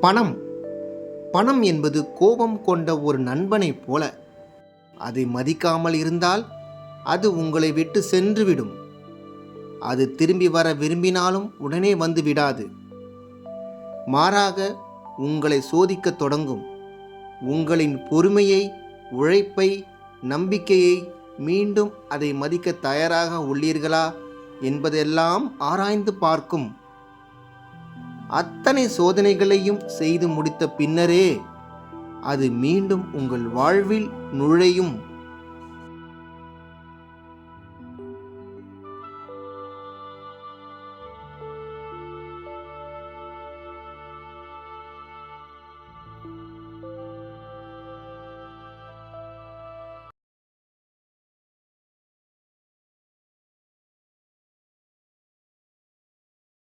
பணம். பணம் என்பது கோபம் கொண்ட ஒரு நண்பனைப் போல. அதை மதிக்காமல் இருந்தால் அது உங்களை விட்டு சென்றுவிடும். அது திரும்பி வர விரும்பினாலும் உடனே வந்து விடாது. மாறாக உங்களை சோதிக்கத் தொடங்கும். உங்களின் பொறுமையை உழைப்பை நம்பிக்கையை மீண்டும் அதை மதிக்க தயாராக உள்ளீர்களா என்பதெல்லாம் ஆராய்ந்து பார்க்கும். அத்தனை சோதனைகளையும் செய்து முடித்த பின்னரே அது மீண்டும் உங்கள் வாழ்வில் நுழையும்.